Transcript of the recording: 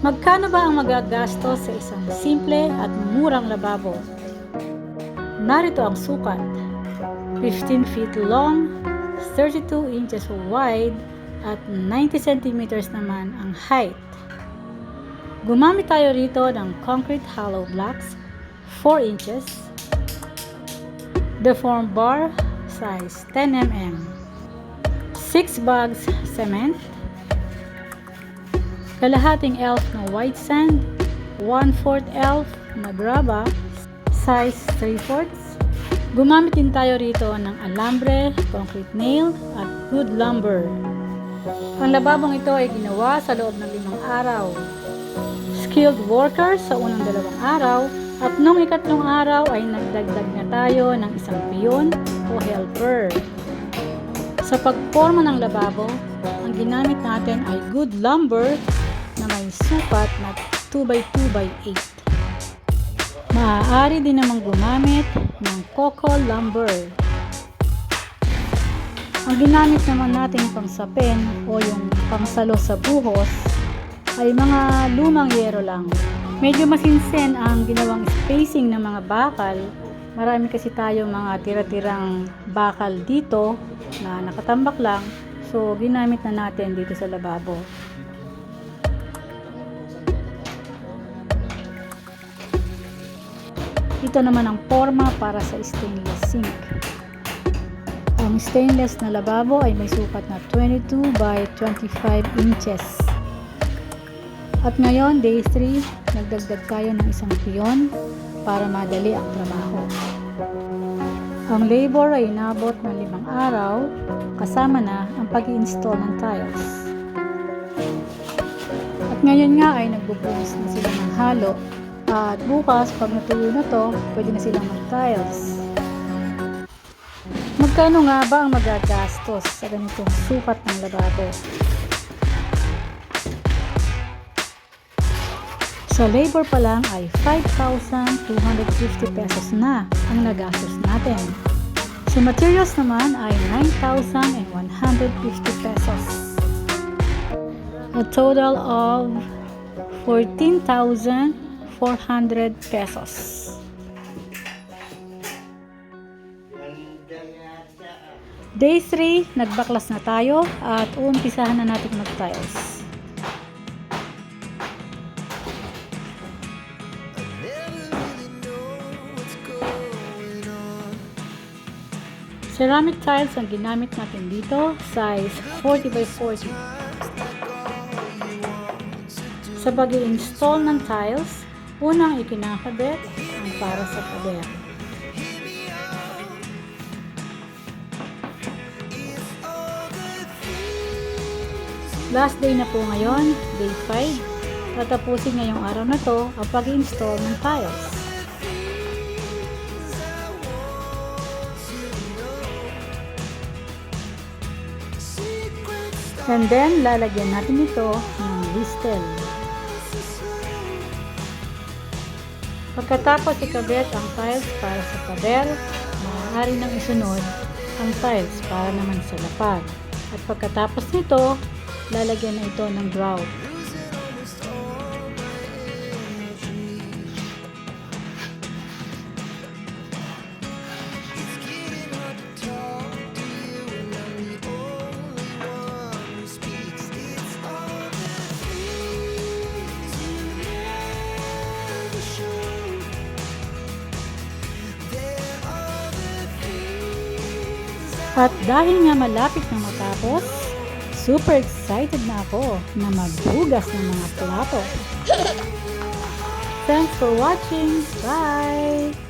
Magkano ba ang magagastos sa isang simple at murang lababo? Narito ang sukat. 15 feet long, 32 inches wide, at 90 centimeters naman ang height. Gumamit tayo rito ng concrete hollow blocks, 4 inches, deform bar, size 10 mm, 6 bags cement, kalahating elf na white sand, 1/4 elf na graba, size 3 fourths. Gumamit din tayo rito ng alambre, concrete nail, at wood lumber. Ang lababong ito ay ginawa sa loob ng limang araw. Skilled workers sa unang dalawang araw at nung ikatlong araw ay nagdagdag na tayo ng isang piyon o helper. Sa pagporma ng lababo, ang ginamit natin ay good lumber may sukat na 2x2x8. Maaari din namang gumamit ng coco lumber. Ang ginamit naman nating pangsapin o yung pangsalo sa buhos ay mga lumang yero lang. Medyo masinsen ang ginawang spacing ng mga bakal. Marami kasi tayo mga tira-tirang bakal dito na nakatambak lang. So, ginamit na natin dito sa lababo. Ito naman ang forma para sa stainless sink. Ang stainless na lababo ay may sukat na 22 by 25 inches. At ngayon, day 3, nagdagdag tayo ng isang piyon para madali ang trabaho. Ang labor ay inabot ng limang araw kasama na ang pag install ng tiles. At ngayon nga ay nagbubuhos na sila ng halo at bukas pag natuyo na to, pwede na silang mag-tiles. Magkano nga ba ang magagastos sa ganitong sukat ng lababo? Sa labor pa lang ay 5,250 pesos na ang nagastos natin. Sa materials naman ay 9,150 pesos. A total of 14,400 pesos. Day 3, nagbaklas na tayo at uumpisahan na natin mag-tiles. Ceramic tiles ang ginamit natin dito, size 40 by 40. Sa pag install ng tiles, unang ikinakabit ang para sa pader. Last day na po ngayon, day 5. Tatapusin ngayong araw na to ang pag-install ng tiles. And then, lalagyan natin ito ng listel. Pagkatapos ikabit ang tiles para sa pader, maaari nang isunod ang tiles para naman sa lapad. At pagkatapos nito, lalagyan na ito ng grout. At dahil nga malapit na matapos, super excited na ako na maghugas ng mga plato. Thanks for watching. Bye!